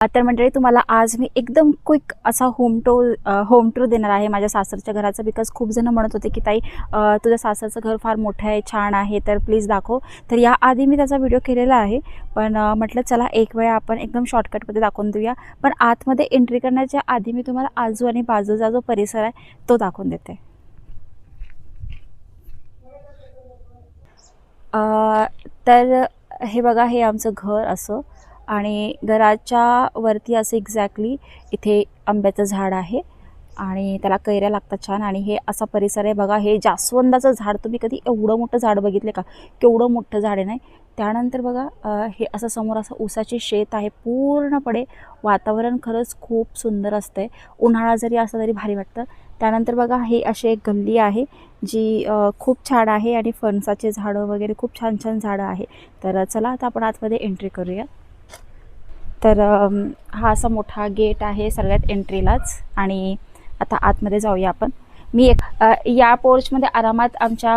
तर मंडळी तुम्हाला आज मी एकदम क्विक असा होम टूर होम टूर देणार आहे माझ्या सासरच्या घराचं बिकॉज खूप जण म्हणत होते की ताई तुझं सासरचं घर फार मोठं आहे छान आहे तर प्लीज दाखव. तर याआधी मी त्याचा व्हिडिओ केलेला आहे पण म्हटलं चला एक वेळा आपण एकदम शॉर्टकटमध्ये दाखवून देऊया. पण आतमध्ये एंट्री करण्याच्या आधी मी तुम्हाला आजू आणि बाजूचा जो परिसर आहे तो दाखवून देते. तर हे बघा हे आमचं घर असं. आणि घराच्या वरती असं एक्झॅक्टली इथे आंब्याचं झाड आहे. आणि त्याला कैऱ्या लागतात छान. आणि हे असा परिसर आहे. बघा हे जास्वंदाचं झाड तुम्ही कधी एवढं मोठं झाड बघितले का? केवढं मोठं झाड आहे नाही? त्यानंतर बघा हे असं समोर असं ऊसाची शेत आहे. पूर्णपणे वातावरण खरंच खूप सुंदर असतं आहे उन्हाळा जरी असला तरी भारी वाटतं. त्यानंतर बघा हे अशी एक गल्ली आहे जी खूप छान आहे. आणि फणसाचे झाडं वगैरे खूप छान छान झाडं आहे. तर चला आता आपण आतमध्ये एंट्री करूया. तर हा असा मोठा गेट आहे सगळ्यात एंट्रीलाच आणि आता आतमध्ये जाऊया आपण. मी एक या पोर्चमध्ये आरामात आमच्या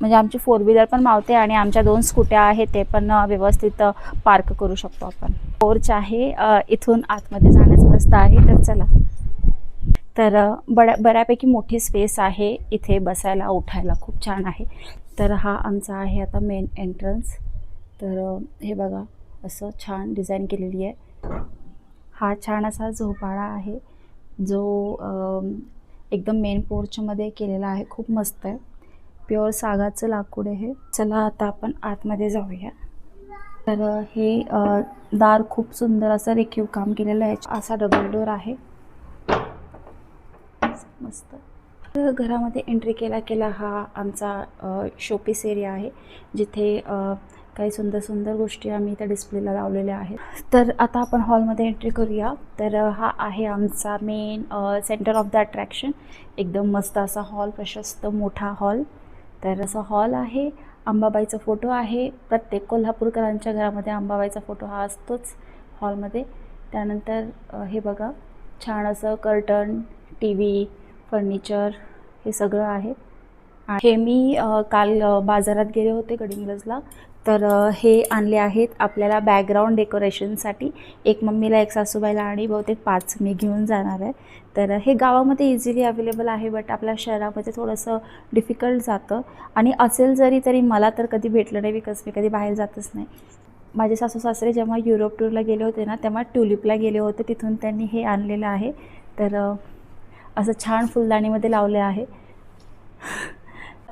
म्हणजे आमची फोर व्हीलर पण मावते आणि आमच्या दोन स्कूट्या आहेत ते पण व्यवस्थित पार्क करू शकतो आपण. पोर्च आहे इथून आतमध्ये जाण्याचा रस्ता आहे तर चला. तर बऱ्या बड्या बऱ्यापैकी मोठी स्पेस आहे इथे बसायला उठायला. खूप छान आहे. तर हा आमचा आहे आता मेन एंट्रन्स. तर हे बघा. असं छान डिझाईन केलेली आहे. हा छान असा झोपाळा आहे जो एकदम मेन पोर्चमध्ये केलेला आहे खूप मस्त आहे. प्युअर सागाचं लाकूड आहे चला आता आपण आतमध्ये जाऊया. तर हे दार खूप सुंदर असं रेखीव काम केलेलं आहे. असा डबल डोर आहे. मस्त. तर घरामध्ये एंट्री केला केला हा आमचा शोपीस एरिया आहे. जिथे काही सुंदर सुंदर गोष्टी आम्ही त्या डिस्प्लेला लावलेल्या आहेत. तर आता आपण हॉलमध्ये एंट्री करूया. तर हा आहे आमचा main centre of the attraction एकदम मस्त असा हॉल प्रशस्त मोठा हॉल तर असा हॉल आहे. अंबाबाईचा फोटो आहे. प्रत्येक कोल्हापूरकरांच्या घरामध्ये अंबाबाईचा फोटो हा असतोच हॉलमध्ये त्यानंतर हे बघा. छान असं कर्टन टी व्ही फर्निचर हे सगळं आहे. हे मी काल बाजारात गेले होते गडिंग्लजला तर हे आणले आहेत आपल्याला बॅकग्राऊंड डेकोरेशनसाठी एक मम्मीला एक सासूबाईला आणि बहुतेक पाच मी घेऊन जाणार आहे. तर हे गावामध्ये इझिली अवेलेबल आहे बट आपल्या शहरामध्ये थोडंसं डिफिकल्ट जातं. आणि असेल जरी तरी मला तर कधी भेटलं नाही बिकॉज मी कधी बाहेर जातच नाही. माझे सासू सासरे जेव्हा युरोप टूरला गेले होते ना तेव्हा ट्युलिपला गेले होते. तिथून त्यांनी हे आणलेलं आहे. तर असं छान फुलदाणीमध्ये लावले आहे.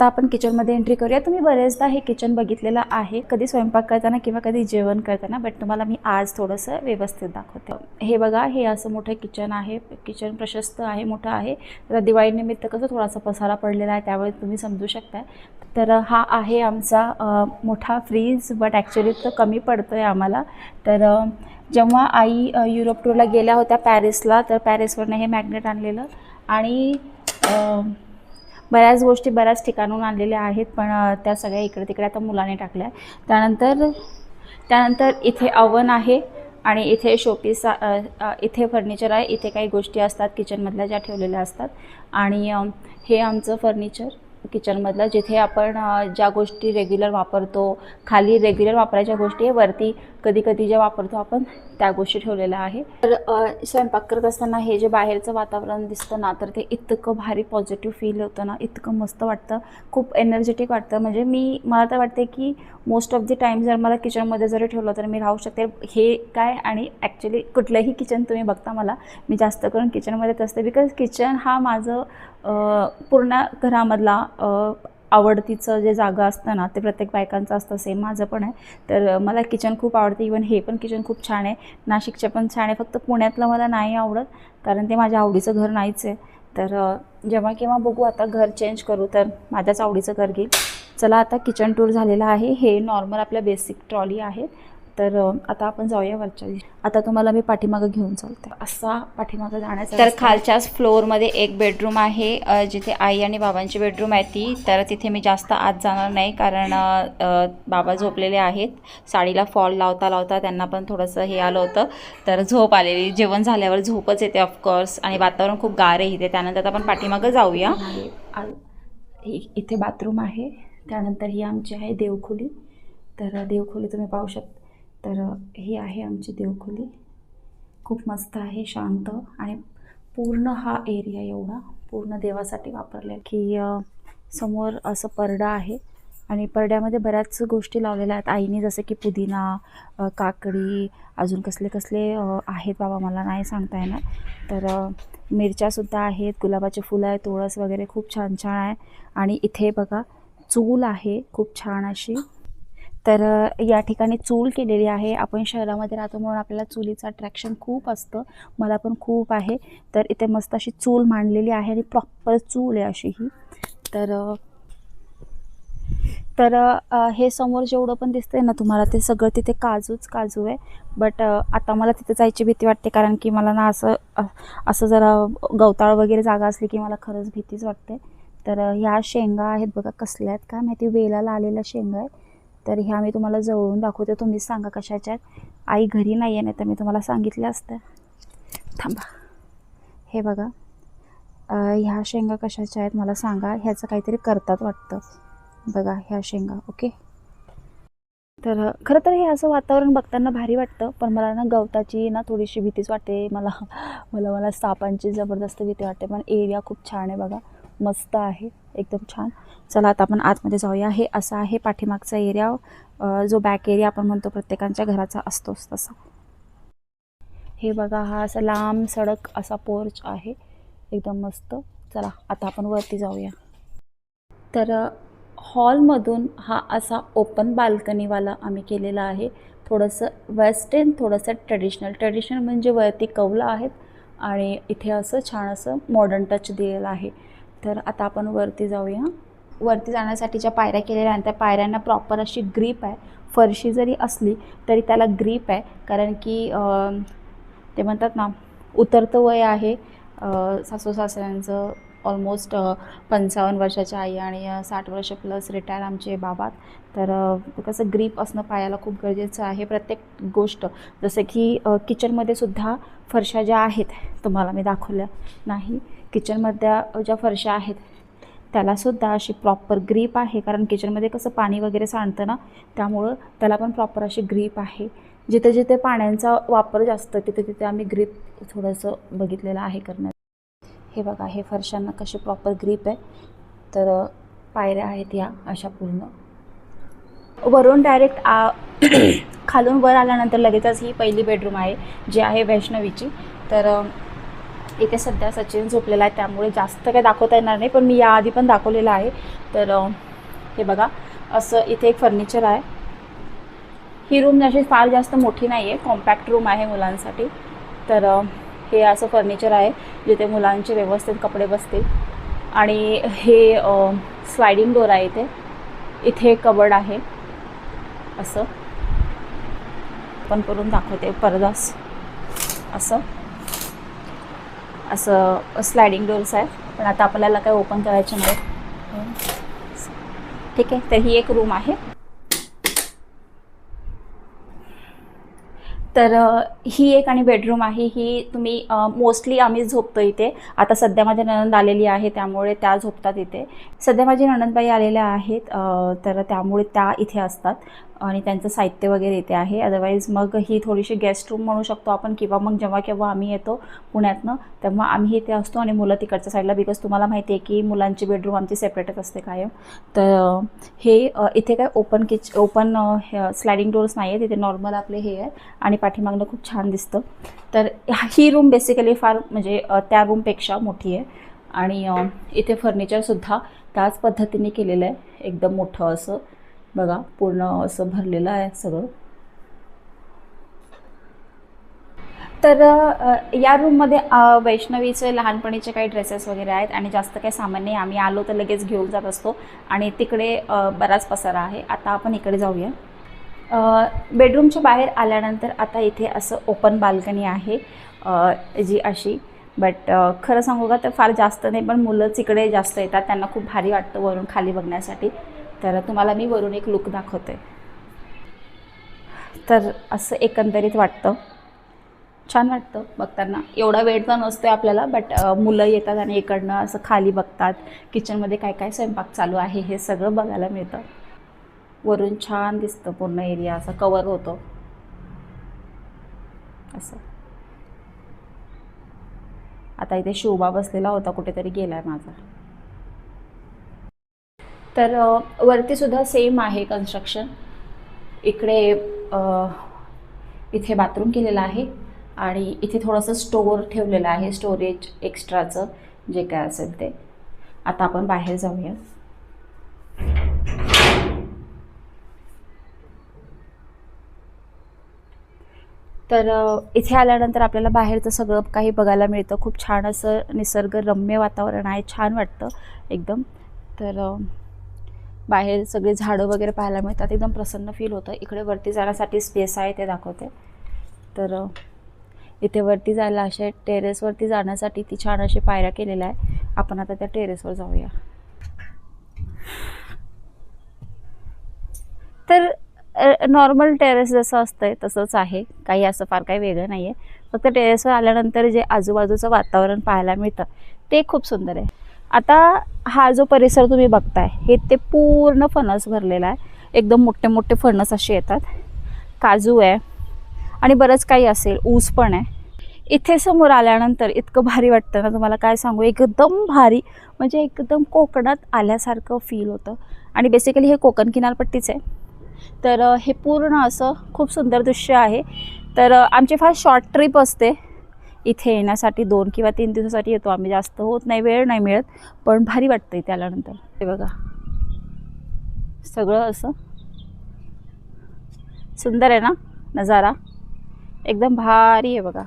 आता आपण किचनमध्ये एंट्री करूया. तुम्ही बरेचदा हे किचन बघितलेलं आहे. कधी स्वयंपाक करताना किंवा कधी जेवण करताना बट तुम्हाला मी आज थोडंसं व्यवस्थित दाखवते. हे बघा हे असं मोठं किचन आहे. किचन प्रशस्त आहे मोठं आहे. तर दिवाळीनिमित्त कसं थोडासा पसारा पडलेला आहे त्यावेळी तुम्ही समजू शकता तर हा आहे आमचा मोठा फ्रीज बट ॲक्च्युली तो कमी पडतो आहे आम्हाला. तर जेव्हा आई युरोप टूरला गेल्या होत्या पॅरिसला तर पॅरिसवरनं हे मॅग्नेट आणलेलं. आणि बऱ्याच गोष्टी बऱ्याच ठिकाणून आणलेल्या आहेत पण त्या सगळ्या इकडे तिकडे आता मुलाने टाकल्या. त्यानंतर त्यानंतर इथे अवन आहे आणि इथे शोपीस इथे फर्निचर आहे. इथे काही गोष्टी असतात किचनमधल्या ज्या ठेवलेल्या असतात. आणि हे आमचं फर्निचर किचनमधलं जिथे आपण ज्या गोष्टी रेग्युलर वापरतो खाली रेग्युलर वापरायच्या गोष्टी आहे वरती कधी कधी ज्या वापरतो आपण त्या गोष्टी ठेवलेल्या आहे. तर स्वयंपाक करत असताना हे जे बाहेरचं वातावरण दिसतं ना तर ते इतकं भारी पॉझिटिव्ह फील होतं ना इतकं मस्त वाटतं खूप एनर्जेटिक वाटतं. म्हणजे मी मला तर वाटते की मोस्ट ऑफ द टाईम जर मला किचनमध्ये जरी ठेवलं तर मी राहू शकते. हे काय आणि ॲक्च्युली कुठलंही किचन तुम्ही बघता मला मी जास्त करून किचनमध्येच असते. बिकॉज किचन हा माझं पूर्ण घरामधला आवडतीचं जे जागा असतं ना ते प्रत्येक बायकांचं असतं सेम माझं पण आहे. तर मला किचन खूप आवडते इवन हे पण किचन खूप छान आहे. नाशिकचे पण छान आहे फक्त पुण्यातलं मला नाही आवडत कारण ते माझ्या आवडीचं घर नाहीच आहे. तर जेव्हा केव्हा बघू आता घर चेंज करू तर माझ्याच आवडीचं घर घेईल. चला आता किचन टूर झालेलं आहे. हे नॉर्मल आपल्या बेसिक ट्रॉली आहे तर आता आपण जाऊया वरच्या आता तुम्हाला मी पाठीमागं घेऊन चालते. असा पाठीमागं जाण्याचा तर खालच्याच फ्लोअरमध्ये एक बेडरूम आहे जिथे आई आणि बाबांची बेडरूम आहे ती. तर तिथे मी जास्त आत जाणार नाही कारण बाबा झोपलेले आहेत. साडीला फॉल लावता लावता त्यांना पण थोडंसं हे आलं होतं. तर झोप आलेली जेवण झाल्यावर झोपच येते ऑफकोर्स आणि वातावरण खूप गार आहे इथे. त्यानंतर आपण पाठीमागं जाऊया. इथे बाथरूम आहे. त्यानंतर ही आमची आहे देवखोली. तर देवखोली तुम्ही पाहू शकता. तर ही आहे आमची देवखोली. खूप मस्त आहे शांत आणि पूर्ण हा एरिया एवढा पूर्ण देवासाठी वापरले की समोर असं परडा आहे आणि परड्यामध्ये बऱ्याच गोष्टी लावलेल्या आहेत. आईने जसं की पुदिना काकडी अजून कसले कसले आहेत बाबा मला नाही सांगता येणार. तर मिरच्यासुद्धा आहेत गुलाबाचे फुलं आहेत तुळस वगैरे खूप छान छान आहे. आणि इथे बघा चूल आहे खूप छान अशी. तर या ठिकाणी चूल केलेली आहे. आपण शहरामध्ये राहतो म्हणून आपल्याला चुलीचं अट्रॅक्शन खूप असतं. मला पण खूप आहे. तर इथे मस्त अशी चूल मांडलेली आहे आणि प्रॉपर चूल आहे अशी ही. तर तर हे समोर जेवढं पण दिसतंय ना तुम्हाला ते सगळं तिथे काजूच काजू आहे. बट आता मला तिथे जायची भीती वाटते कारण की मला ना असं असं जरा गवताळ वगैरे जागा असली की मला खरंच भीतीच वाटते. तर ह्या शेंगा आहेत बघा कसल्या आहेत. काय माहिती वेलाला आलेल्या शेंगा आहेत. तर ह्या मी तुम्हाला जवळून दाखवते. तुम्हीच सांगा कशाच्या आहेत आई घरी नाही आहे नाही तर मी तुम्हाला सांगितलं असतं. थांबा. हे बघा. ह्या शेंगा कशाच्या आहेत मला सांगा. ह्याचं काहीतरी करतात वाटतं. बघा ह्या शेंगा ओके? तर खरं तर हे असं वातावरण बघताना भारी वाटतं पण मला ना गवताची ना थोडीशी भीतीच वाटते. मला मला मला सापांची जबरदस्त भीती वाटते पण एरिया खूप छान आहे बघा. मस्त आहे एकदम छान. चला आता आपण आतमध्ये जाऊया. हे असा आहे पाठीमागचा एरिया जो बॅक एरिया आपण म्हणतो प्रत्येकांच्या घराचा असतोच तसा. हे बघा हा असा लांब सडक असा पोर्च आहे. एकदम मस्त. चला आता आपण वरती जाऊया. तर हॉलमधून हा असा ओपन बाल्कनीवाला आम्ही केलेला आहे. थोडंसं वेस्टर्न थोडंसं ट्रेडिशनल ट्रेडिशनल म्हणजे वरती कवलं आहेत. आणि इथे असं छान असं मॉडर्न टच दिलेलं आहे. तर आता आपण वरती जाऊया. वरती जाण्यासाठीच्या पायऱ्या केलेल्या आहेत. त्या पायऱ्यांना प्रॉपर अशी ग्रीप आहे. फरशी जरी असली तरी त्याला ग्रीप आहे. कारण की ते म्हणतात ना उतरतं वय आहे. सासू सासऱ्यांचं ऑलमोस्ट पंचावन्न वर्षाच्या आई आणि साठ वर्ष प्लस रिटायर आमचे बाबात. तर कसं ग्रीप असणं पायाला खूप गरजेचं आहे. प्रत्येक गोष्ट जसं की किचनमध्ये सुद्धा फरशा ज्या आहेत तुम्हाला मी दाखवल्या नाही किचनमधल्या ज्या फरशा आहेत त्यालासुद्धा अशी प्रॉपर ग्रीप आहे. कारण किचनमध्ये कसं पाणी वगैरे सांडतं ना त्यामुळं त्याला पण प्रॉपर अशी ग्रीप आहे. जिथे जिथे पाण्यांचा वापर जास्त तिथे तिथे आम्ही ग्रीप थोडंसं बघितलेलं आहे करण्यात. हे बघा हे फरशांना कशी प्रॉपर ग्रीप आहे. तर पायऱ्या आहेत या अशा पूर्ण. वरून डायरेक्ट आ खालून वर आल्यानंतर लगेचच ही पहिली बेडरूम आहे जी आहे वैष्णवीची. तर इथे सध्या सचिन झोपलेला आहे त्यामुळे जास्त काही दाखवता येणार नाही पण मी याआधी पण दाखवलेलं आहे. तर हे बघा असं इथे एक फर्निचर आहे. ही रूम अशी फार जास्त मोठी नाही आहे कॉम्पॅक्ट रूम आहे मुलांसाठी. तर हे असं फर्निचर आहे जिथे मुलांचे व्यवस्थित कपडे बसतील. आणि हे स्लायडिंग डोर आहे इथे. इथे कबड आहे. असं. पण करून दाखवते पडदास असं. असं स्लायडिंग डोर्स आहे. पण आता आपल्याला काय ओपन करायचे नाही. ठीक आहे तर ही एक रूम आहे. तर ही एक आणि बेडरूम आहे. ही तुम्ही मोस्टली आम्ही झोपतो इथे. आता सध्या माझ्या नणंद आलेली आहे त्यामुळे त्या झोपतात इथे. सध्या माझी नणंदबाई आलेल्या आहेत तर त्यामुळे त्या इथे असतात. आणि त्यांचं साहित्य वगैरे येते आहे. अदरवाईज मग ही थोडीशी गेस्ट रूम म्हणू शकतो आपण किंवा मग जेव्हा केव्हा आम्ही येतो पुण्यातनं तेव्हा आम्ही इथे असतो आणि मुलं तिकडच्या साईडला बिकॉज तुम्हाला माहिती आहे की मुलांची बेडरूम आमची सेपरेटच असते कायम. तर हे इथे काय ओपन किच ओपन स्लायडिंग डोर्स नाही आहेत इथे नॉर्मल आपले हे आहे आणि पाठीमागणं खूप छान दिसतं. तर ही रूम बेसिकली फार म्हणजे त्या रूमपेक्षा मोठी आहे. आणि इथे फर्निचरसुद्धा त्याच पद्धतीने केलेलं आहे. एकदम मोठं असं. बघा पूर्ण असं भरलेलं आहे सगळं. तर या रूममध्ये वैष्णवीचे लहानपणीचे काही ड्रेसेस वगैरे आहेत आणि जास्त काही सामान्य नाही. आम्ही आलो तर लगेच घेऊन जात असतो. आणि तिकडे बराच पसारा आहे. आता आपण इकडे जाऊया. बेडरूमच्या बाहेर आल्यानंतर आता इथे असं ओपन बाल्कनी आहे जी अशी. बट खरं सांगू का तर फार जास्त नाही पण मुलंच इकडे जास्त येतात. त्यांना खूप भारी वाटतं वरून खाली बघण्यासाठी. तर तुम्हाला मी वरून एक लुक दाखवते. तर असं एकंदरीत वाटतं. छान वाटतं बघताना. एवढा वेळ तर नसतो आहे आपल्याला बट मुलं येतात आणि इकडनं असं खाली बघतात. किचनमध्ये काय काय स्वयंपाक चालू आहे हे सगळं बघायला मिळतं. वरून छान दिसतं पूर्ण एरिया असं कवर होतो. असं. आता इथे शोभा बसलेला होता कुठेतरी गेला आहे माझा. तर वरतीसुद्धा वरती सुद्धा सेम आहे कन्स्ट्रक्शन इकडे इथे बाथरूम केलेलं आहे आणि इथे थोडंसं स्टोअर ठेवलेलं आहे स्टोरेज एक्स्ट्राचं जे काय असेल ते. आता आपण बाहेर जाऊया. तर इथे आल्यानंतर आपल्याला बाहेरचं सगळं काही बघायला मिळतं. खूप छान असं निसर्गरम्य वातावरण आहे. छान वाटतं एकदम. तर बाहेर सगळे झाडं वगैरे पाहायला मिळतात. एकदम प्रसन्न फील होतं. इकडे वरती जाण्यासाठी स्पेस आहे ते दाखवते. तर इथे वरती जायला असे टेरेसवरती जाण्यासाठी ती छान अशी पायऱ्या केलेल्या आहे आपण आता त्या टेरेसवर जाऊया. तर नॉर्मल टेरेस जसं असतंय तसंच आहे. काही असं फार काही वेगळं नाही आहे फक्त टेरेसवर आल्यानंतर जे आजूबाजूचं वातावरण पाहायला मिळतं ते खूप सुंदर आहे. आता हा जो परिसर तुम्ही बघताय हे ते पूर्ण फणस भरलेला आहे. एकदम मोठे मोठे फणस असे येतात. काजू आहे. आणि बरंच काही असेल. ऊस पण आहे. इथे समोर आल्यानंतर इतकं भारी वाटतं ना तुम्हाला काय सांगू? एकदम भारी. म्हणजे एकदम कोकणात आल्यासारखं फील होतं. आणि बेसिकली हे कोकण किनारपट्टीच आहे. तर हे पूर्ण असं खूप सुंदर दृश्य आहे. तर आमची फार शॉर्ट ट्रिप असते. इथे येण्यासाठी दोन किंवा तीन दिवसासाठी येतो आम्ही. जास्त होत नाही वेळ नाही मिळत पण भारी वाटतं इथे आल्यानंतर हे बघा. सगळं असं सुंदर आहे ना नजारा? एकदम भारी आहे बघा.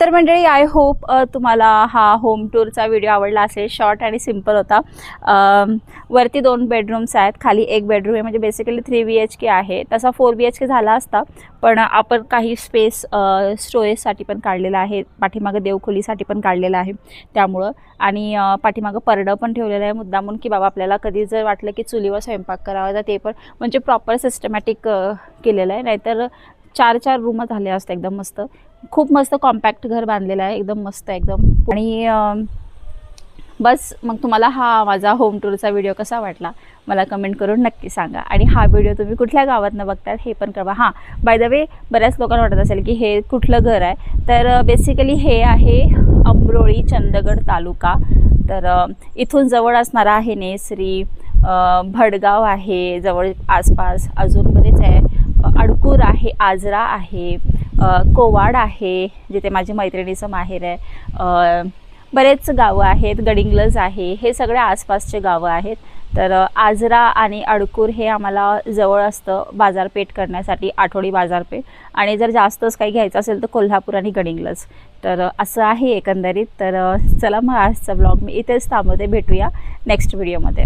तर मंडळी आय होप तुम्हाला हा होम टूरचा व्हिडिओ आवडला असेल. शॉर्ट आणि सिंपल होता. वरती दोन बेडरूम्स आहेत. खाली एक बेडरूम आहे. म्हणजे basically three B H K आहे. तसा फोर बी एच के झाला असता. पण आपण काही स्पेस स्टोरेजसाठी पण काढलेला आहे. पाठीमागं देवखोलीसाठी पण काढलेलं आहे. त्यामुळं. आणि पाठीमागं परडं पण ठेवलेलं आहे. मुद्दामून की बाबा आपल्याला कधी जर वाटलं की चुलीवर स्वयंपाक करावा तर ते पण म्हणजे प्रॉपर सिस्टमॅटिक केलेलं आहे. नाहीतर चार चार रूम झाले असते एकदम मस्त. खूप मस्त कॉम्पॅक्ट घर बांधलेलं आहे एकदम मस्त एकदम. आणि बस मग तुम्हाला हा माझा होम टूरचा व्हिडिओ कसा वाटला? मला कमेंट करून नक्की सांगा. आणि हा व्हिडिओ तुम्ही कुठल्या गावातनं बघतात हे पण कळवा. हां बाय द वे बऱ्याच लोकांना वाटत असेल की हे कुठलं घर आहे. तर बेसिकली हे आहे अमरोळी चंदगड तालुका. तर इथून जवळ असणारा आहे नेसरी भडगाव आहे जवळ आसपास अजून बरेच आहे. अडकूर आहे आजरा आहे कोवाड आहे जिथे माझी मैत्रिणीचं माहेर आहे. बरेच गावं आहेत गडिंग्लज आहे हे सगळे आसपासचे गावं आहेत. तर आजरा आणि अडकूर हे आम्हाला जवळ असतं बाजारपेठ करण्यासाठी आठवडी बाजारपेठ. आणि जर जास्तच काही घ्यायचं असेल तर कोल्हापूर आणि गडिंग्लज. तर असं आहे एकंदरीत. तर चला मग आजचा ब्लॉग मी इथेच थांबवते. भेटूया नेक्स्ट व्हिडिओमध्ये